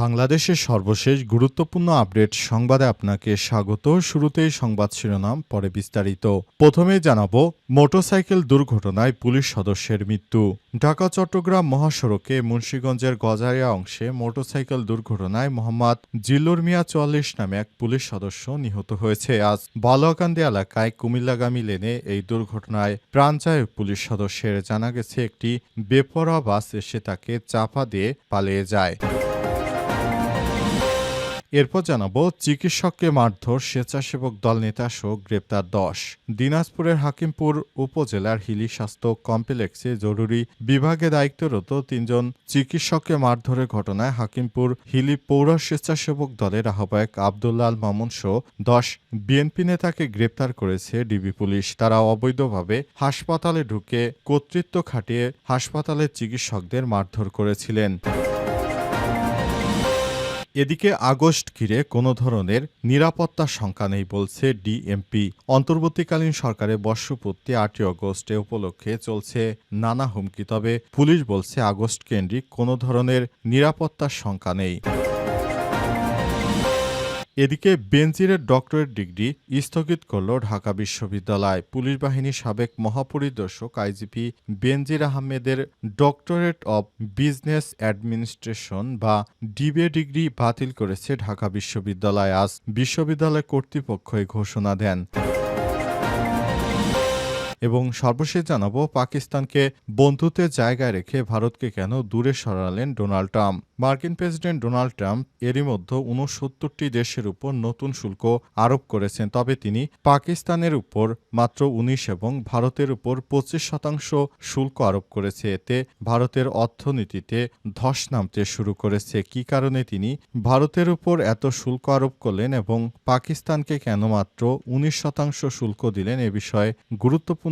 বাংলাদেশের সর্বশেষ গুরুত্বপূর্ণ আপডেট সংবাদে আপনাকে স্বাগত। শুরুতেই সংবাদ শিরোনাম, পরে বিস্তারিত। প্রথমে জানাব, মোটরসাইকেল দুর্ঘটনায় পুলিশ সদস্যের মৃত্যু। ঢাকা, চট্টগ্রাম মহাসড়কে মুন্সীগঞ্জের গজারিয়া অংশে মোটরসাইকেল দুর্ঘটনায় মোহাম্মদ জিল্লুর মিয়া চুয়াল্লিশ নামে এক পুলিশ সদস্য নিহত হয়েছে। আজ বালুয়াকান্দি এলাকায় কুমিল্লাগামী লেনে এই দুর্ঘটনায় প্রাণ পুলিশ সদস্যের। জানা গেছে, একটি বেপরোয়া বাস এসে তাকে চাপা দিয়ে পালিয়ে যায়। এরপর জানাব, চিকিৎসককে মারধর স্বেচ্ছাসেবক দল নেতা সহ গ্রেপ্তার দশ। দিনাজপুরের হাকিমপুর উপজেলার হিলি স্বাস্থ্য কমপ্লেক্সে জরুরি বিভাগে দায়িত্বরত তিনজন চিকিৎসককে মারধরের ঘটনায় হাকিমপুর হিলি পৌর স্বেচ্ছাসেবক দলের আহ্বায়ক আবদুল্লাল মামুন সহ দশ বিএনপি নেতাকে গ্রেপ্তার করেছে ডিবি পুলিশ। তারা অবৈধভাবে হাসপাতালে ঢুকে কর্তৃত্ব খাটিয়ে হাসপাতালের চিকিৎসকদের মারধর করেছিলেন। এদিকে আগস্ট ঘিরে কোনো ধরনের নিরাপত্তার শঙ্কা নেই বলছে ডিএমপি। অন্তর্বর্তীকালীন সরকারের বর্ষপূর্তি আটই আগস্টে উপলক্ষে চলছে নানা হুমকি, তবে পুলিশ বলছে আগস্ট কেন্দ্রিক কোনো ধরনের নিরাপত্তার শঙ্কা নেই। এদিকে বেনজিরের ডক্টরেট ডিগ্রি স্থগিত করল ঢাকা বিশ্ববিদ্যালয়। পুলিশ বাহিনীর সাবেক মহাপরিদর্শক আইজিপি বেনজির আহমেদের ডক্টরেট অব বিজনেস অ্যাডমিনিস্ট্রেশন বা ডিবিএ ডিগ্রি বাতিল করেছে ঢাকা বিশ্ববিদ্যালয়। আজ বিশ্ববিদ্যালয় কর্তৃপক্ষ ঘোষণা দেন। এবং সর্বশেষ জানাব পাকিস্তানকে বন্ধুত্বের জায়গায় রেখে ভারতকে কেন দূরে সরালেন ডোনাল্ড ট্রাম্প। মার্কিন প্রেসিডেন্ট ডোনাল্ড ট্রাম্প এরই মধ্যে উনসত্তরটি দেশের উপর নতুন শুল্ক আরোপ করেছেন, তবে তিনি পাকিস্তানের উপর মাত্র উনিশ এবং ভারতের উপর পঁচিশ শতাংশ শুল্ক আরোপ করেছে। এতে ভারতের অর্থনীতিতে ধস নামতে শুরু করেছে। কি কারণে তিনি ভারতের উপর এত শুল্ক আরোপ করলেন এবং পাকিস্তানকে কেন মাত্র উনিশ শতাংশ শুল্ক দিলেন এ বিষয়ে গুরুত্বপূর্ণ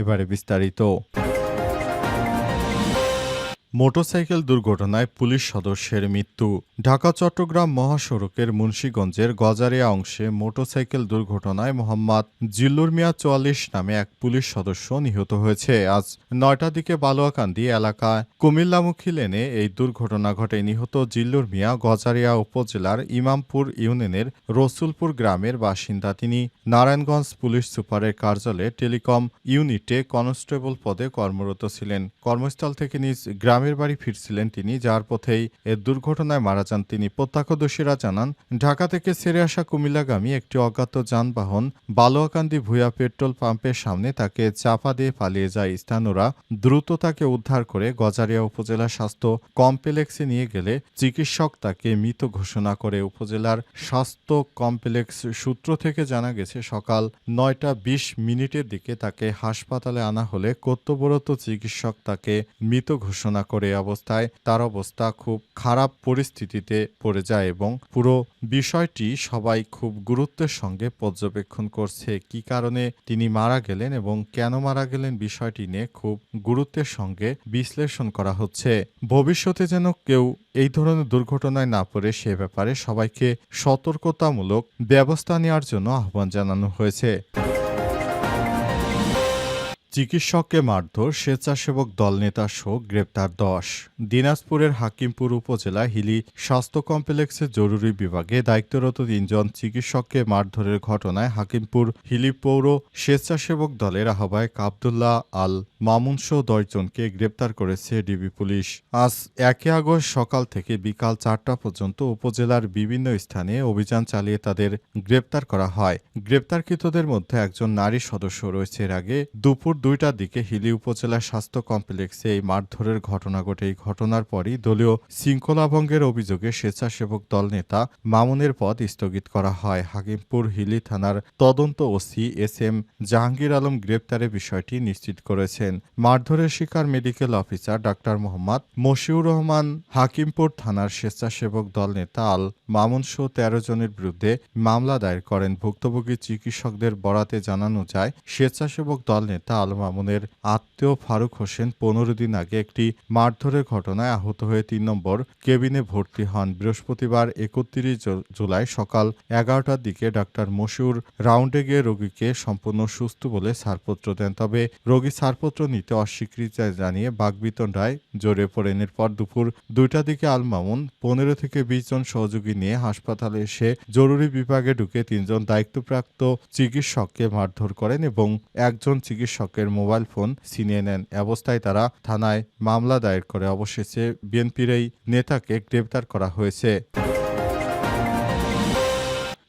এবারে বিস্তারিত। মোটরসাইকেল দুর্ঘটনায় পুলিশ সদস্যের মৃত্যু। ঢাকা, চট্টগ্রাম মহাসড়কের মুন্সীগঞ্জের গজারিয়া অংশে মোটরসাইকেল দুর্ঘটনায় মোহাম্মদ জিল্লুর মিয়া চুয়াল্লিশ নামে এক পুলিশ সদস্য নিহত হয়েছে। আজ নয়টার দিকে বালুয়াকান্দি এলাকায় কুমিল্লামুখী লেনে এই দুর্ঘটনা ঘটে। নিহত জিল্লুর মিয়া গজারিয়া উপজেলার ইমামপুর ইউনিয়নের রসুলপুর গ্রামের বাসিন্দা। তিনি নারায়ণগঞ্জ পুলিশ সুপারের কার্যালয়ে টেলিকম ইউনিটে কনস্টেবল পদে কর্মরত ছিলেন। কর্মস্থল থেকে নিজ গ্রামের বাড়ি ফিরছিলেন তিনি, যার পথেই এ দুর্ঘটনায় মারা যান তিনি। প্রত্যক্ষদর্শীরা জানান, ঢাকা থেকে ছেড়ে আসা কুমিল্লাগামী একটি অজ্ঞাত যানবাহন বালুয়াকান্দি ভুয়া পেট্রোল পাম্পের সামনে তাকে চাপা দিয়ে পালিয়ে যায়। স্থানীয়রা দ্রুত তাকে উদ্ধার করে গজারিয়া উপজেলা স্বাস্থ্য কমপ্লেক্সে নিয়ে গেলে চিকিৎসক তাকে মৃত ঘোষণা করে। উপজেলার স্বাস্থ্য কমপ্লেক্স সূত্র থেকে জানা গেছে, সকাল নয়টা বিশ মিনিটের দিকে তাকে হাসপাতালে আনা হলে কর্তব্যরত চিকিৎসক তাকে মৃত ঘোষণা করে অবস্থায়, তার অবস্থা খুব খারাপ পরিস্থিতিতে পড়ে যায় এবং পুরো বিষয়টি সবাই খুব গুরুত্বের সঙ্গে পর্যবেক্ষণ করছে। কি কারণে তিনি মারা গেলেন এবং কেন মারা গেলেন বিষয়টি নিয়ে খুব গুরুত্বের সঙ্গে বিশ্লেষণ করা হচ্ছে। ভবিষ্যতে যেন কেউ এই ধরনের দুর্ঘটনায় না পড়ে, সে ব্যাপারে সবাইকে সতর্কতামূলক ব্যবস্থা নেওয়ার জন্য আহ্বান জানানো হয়েছে। চিকিৎসককে মারধর স্বেচ্ছাসেবক দলনেতা শোক গ্রেপ্তার দশ। দিনাজপুরের হাকিমপুর উপজেলা হিলি স্বাস্থ্য কমপ্লেক্সের জরুরি বিভাগে দায়িত্বরত তিনজন চিকিৎসককে মারধরের ঘটনায় হাকিমপুর হিলি পৌর স্বেচ্ছাসেবক দলের আহ্বায়ক আবদুল্লাহ আল মামুন সহ দশজনকে গ্রেপ্তার করেছে ডিবি পুলিশ। আজ একে আগস্ট সকাল থেকে বিকাল চারটা পর্যন্ত উপজেলার বিভিন্ন স্থানে অভিযান চালিয়ে তাদের গ্রেপ্তার করা হয়। গ্রেপ্তারকৃতদের মধ্যে একজন নারী সদস্য রয়েছে। এর আগে দুপুর দুইটার দিকে হিলি উপজেলা স্বাস্থ্য কমপ্লেক্সে এই মারধরের ঘটনা ঘটে। এই ঘটনার পরই দলীয় শৃঙ্খলাভঙ্গের অভিযোগে স্বেচ্ছাসেবক দল নেতা মামুনের পদ স্থগিত করা হয়। হাকিমপুর হিলি থানার তদন্ত OC S M Jahangir Alam গ্রেপ্তারের বিষয়টি নিশ্চিত করেছেন। মারধরের শিকার medical officer doctor Mohammad Moshiur Rahman, Hakimpur থানার স্বেচ্ছাসেবক দল নেতা আল মামুন সহ তেরো জনের বিরুদ্ধে মামলা দায়ের করেন। ভুক্তভোগী চিকিৎসকদের বরাতে জানানো যায়, স্বেচ্ছাসেবক দল নেতা আল মামুনের আত্মীয় ফারুক হোসেন পনেরো দিন আগে একটি মারধরের ঘটনায় আহত হয়ে তিন নম্বর কেবিনে ভর্তি হন। বৃহস্পতিবার একত্রিশ জুলাই সকাল এগারোটার দিকে ডাক্তার মশিউর রাউন্ডে গিয়ে রোগীকে সম্পূর্ণ সুস্থ বলে ছাড়পত্র দেন। তবে রোগী ছাড়পত্র নিতে অস্বীকৃতি জানিয়ে বাগবিতণ্ডায় জড়ে পড়েন। এরপর দুপুর দুইটার দিকে আল মামুন পনেরো থেকে বিশ জন সহযোগী নিয়ে হাসপাতালে এসে জরুরি বিভাগে ঢুকে তিনজন দায়িত্বপ্রাপ্ত চিকিৎসককে মারধর করেন এবং একজন চিকিৎসকের মোবাইল ফোন ছিনিয়ে নেন। অবস্থায় তারা থানায় মামলা দায়ের করে। অবশেষে বিএনপির এই নেতাকে গ্রেপ্তার করা হয়েছে।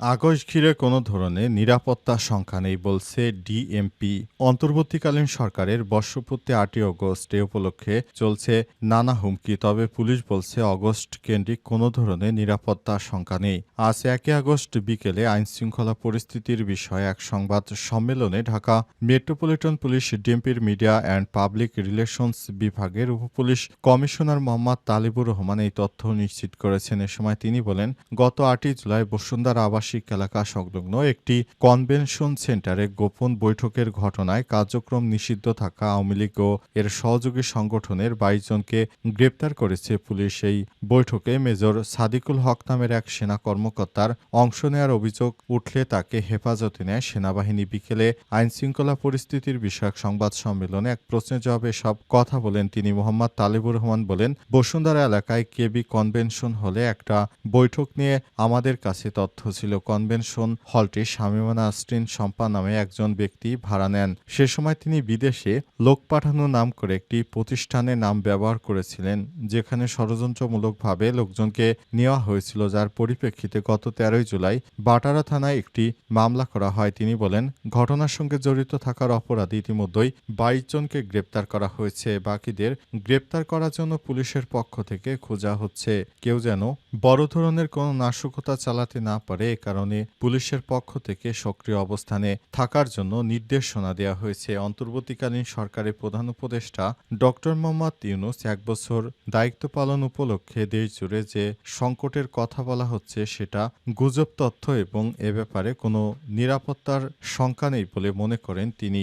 আগস্ট ঘিরে কোনো ধরনের নিরাপত্তা সংখ্যা নেই বলছে ডিএমপি অন্তর্বর্তীকালীন সরকারের বর্ষপূর্তি আটই অগস্ট এ উপলক্ষে চলছে নানা হুমকি, তবে পুলিশ বলছে অগস্ট কেন্দ্রিক কোনো ধরনের নিরাপত্তা সংখ্যা নেই। আজ একই আগস্ট বিকেলে আইনশৃঙ্খলা পরিস্থিতির বিষয়ে এক সংবাদ সম্মেলনে ঢাকা মেট্রোপলিটন পুলিশ ডিএমপির মিডিয়া অ্যান্ড পাবলিক রিলেশনস বিভাগের উপপুলিশ কমিশনার মোহাম্মদ তালিবুর রহমান এই তথ্য নিশ্চিত করেছেন। এ সময় তিনি বলেন, গত আটই জুলাই বসুন্ধরা আবাসিক এলাকা সংলগ্ন একটি কনভেনশন সেন্টারে গোপন বৈঠকের ঘটনায় কার্যক্রম নিষিদ্ধ থাকা আওয়ামী লীগ ও এর সহযোগী সংগঠনের বাইশ জনকে গ্রেপ্তার করেছে পুলিশ। এই বৈঠকে মেজর সাদিকুল হক নামের এক সেনা কর্মকর্তার অংশ নেওয়ার অভিযোগ উঠলে তাকে হেফাজতে নেয় সেনাবাহিনী। বিকেলে আইনশৃঙ্খলা পরিস্থিতির বিষয়ক সংবাদ সম্মেলনে এক প্রশ্নের জবাবে সব কথা বলেন তিনি। মোহাম্মদ তালিবুর রহমান বলেন, বসুন্ধরা এলাকায় কেবি কনভেনশন হলে একটা বৈঠক নিয়ে আমাদের কাছে তথ্য ছিল। কনভেনশন হলটি শামীমা নাসরিন শম্পা নামে একজন ব্যক্তি ভাড়া নেন। সে সময় তিনি বিদেশে লোক পাঠানো নাম করে একটি প্রতিষ্ঠানের নাম ব্যবহার করেছিলেন, যেখানে ষড়যন্ত্রমূলকভাবে লোকজনকে নেওয়া হয়েছিল, যার পরিপ্রেক্ষিতে গত তেরোই জুলাই বাটারা থানায় একটি মামলা করা হয়। তিনি বলেন, ঘটনার সঙ্গে জড়িত থাকার অপরাধে ইতিমধ্যেই বাইশ জনকে গ্রেপ্তার করা হয়েছে। বাকিদের গ্রেপ্তার করার জন্য পুলিশের পক্ষ থেকে খোঁজা হচ্ছে। কেউ যেন বড় ধরনের কোনো নাশকতা চালাতে না পারে কারণে পুলিশের পক্ষ থেকে সক্রিয় অবস্থানে থাকার জন্য নির্দেশনা দেওয়া হয়েছে। অন্তর্বর্তীকালীন সরকারের প্রধান উপদেষ্টা ডক্টর মোহাম্মদ ইউনুস এক বছর দায়িত্ব পালন উপলক্ষে দেশ জুড়ে যে সংকটের কথা বলা হচ্ছে সেটা গুজব তথ্য এবং এ ব্যাপারে কোনো নিরাপত্তার শঙ্কা নেই বলে মনে করেন তিনি।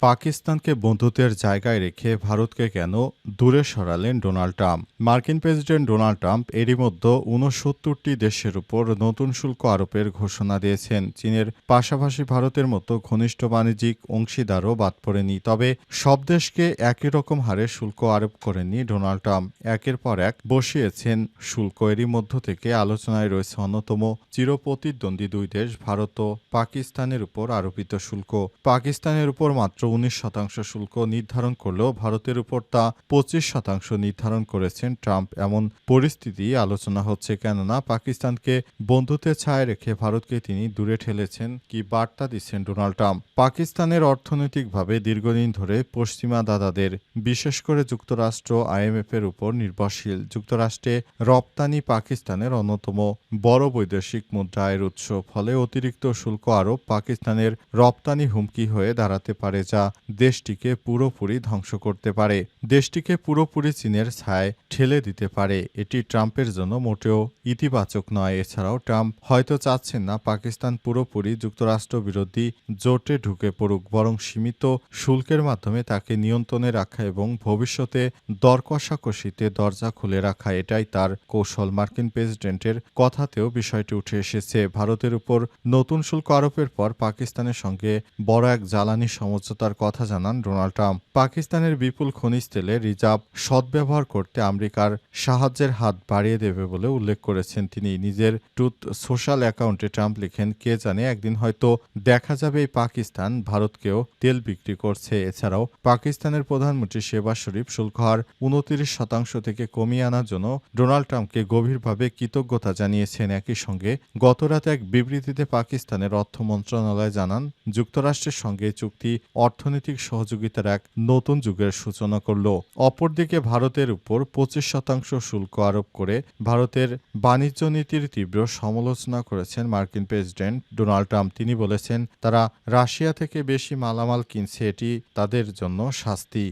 পাকিস্তানকে বন্ধুত্বের জায়গায় রেখে ভারতকে কেন দূরে সরালেন ডোনাল্ড ট্রাম্প? মার্কিন প্রেসিডেন্ট ডোনাল্ড ট্রাম্প এরই মধ্যে ঊনসত্তরটি দেশের উপর নতুন শুল্ক আরোপের ঘোষণা দিয়েছেন। চীনের পাশাপাশি ভারতের মতো ঘনিষ্ঠ বাণিজ্যিক অংশীদারও বাদ পড়েনি। তবে সব দেশকে একই রকম হারে শুল্ক আরোপ করেনি ডোনাল্ড ট্রাম্প। একের পর এক বসিয়েছেন শুল্ক। এরই মধ্য থেকে আলোচনায় রয়েছে অন্যতম চিরপ্রতিদ্বন্দ্বী দুই দেশ, ভারত ও পাকিস্তানের উপর আরোপিত শুল্ক। পাকিস্তানের উপর মাত্র শতাংশ শুল্ক নির্ধারণ করলেও ভারতের উপর তা পঁচিশ শতাংশ নির্ধারণ করেছেন ট্রাম্প। এমন পরিস্থিতি আলোচনা হচ্ছে কেননা পাকিস্তানকে বন্ধুত্বের ছায় রেখে ভারতকে তিনি দূরে ঠেলেছেন কি বার্তা দিচ্ছেন ডোনাল্ড ট্রাম্প। পাকিস্তানের অর্থনৈতিকভাবে দীর্ঘদিন ধরে পশ্চিমা দাদাদের, বিশেষ করে যুক্তরাষ্ট্র, আইএমএফ এর উপর নির্ভরশীল। যুক্তরাষ্ট্রে রপ্তানি পাকিস্তানের অন্যতম বড় বৈদেশিক মুদ্রা আয়ের উৎস। ফলে অতিরিক্ত শুল্ক আরোপ পাকিস্তানের রপ্তানি হুমকি হয়ে দাঁড়াতে পারে, যা দেশটিকে পুরোপুরি ধ্বংস করতে পারে। দেশটিকে পুরোপুরি চীনের ছায় ঠেলে দিতে পারে। এটি ট্রাম্পের জন্য মোটেও ইতিবাচক নয়। এছাড়াও ট্রাম্প হয়তো চাচ্ছেন না পাকিস্তান পুরোপুরি যুক্তরাষ্ট্র বিরোধী জোটে ঢুকে পড়ুক, বরং সীমিত শুল্কের মাধ্যমে তাকে নিয়ন্ত্রণে রাখা এবং ভবিষ্যতে দর কষাকষিতে দরজা খুলে রাখা, এটাই তার কৌশল। মার্কিন প্রেসিডেন্টের কথাতেও বিষয়টি উঠে এসেছে। ভারতের উপর নতুন শুল্ক আরোপের পর পাকিস্তানের সঙ্গে বড় এক জ্বালানি সমঝোতা সক্ষমতার কথা জানান ডোনাল্ড ট্রাম্প। পাকিস্তানের বিপুল খনিজ তেলে রিজার্ভ সদ্ব্যবহার করতে আমেরিকার সাহায্যের হাত বাড়িয়ে দেবে বলে উল্লেখ করেছেন তিনি। নিজের টুথ সোশ্যাল অ্যাকাউন্টে ট্রাম্প লিখেন, কে জানে, একদিন হয়তো দেখা যাবে এই পাকিস্তান, ভারতকেও তেল বিক্রি করছে। এছাড়াও পাকিস্তানের প্রধানমন্ত্রী শেবাজ শরীফ শুল্ক হার উনতিরিশ শতাংশ থেকে কমিয়ে আনার জন্য ডোনাল্ড ট্রাম্পকে গভীরভাবে কৃতজ্ঞতা জানিয়েছেন। একই সঙ্গে গতরাতে এক বিবৃতিতে পাকিস্তানের অর্থ মন্ত্রণালয় জানান, যুক্তরাষ্ট্রের সঙ্গে চুক্তি চুক্তি অর্থনৈতিক সহযোগিতার এক নতুন যুগের সূচনা করল। অপরদিকে ভারতের উপর পঁচিশ শতাংশ শুল্ক আরোপ করে ভারতের বাণিজ্য নীতির তীব্র সমালোচনা করেছেন মার্কিন প্রেসিডেন্ট ডোনাল্ড ট্রাম্প। তিনি বলেছেন, তারা রাশিয়া থেকে বেশি মালামাল কিনছে, এটি তাদের জন্য শাস্তি।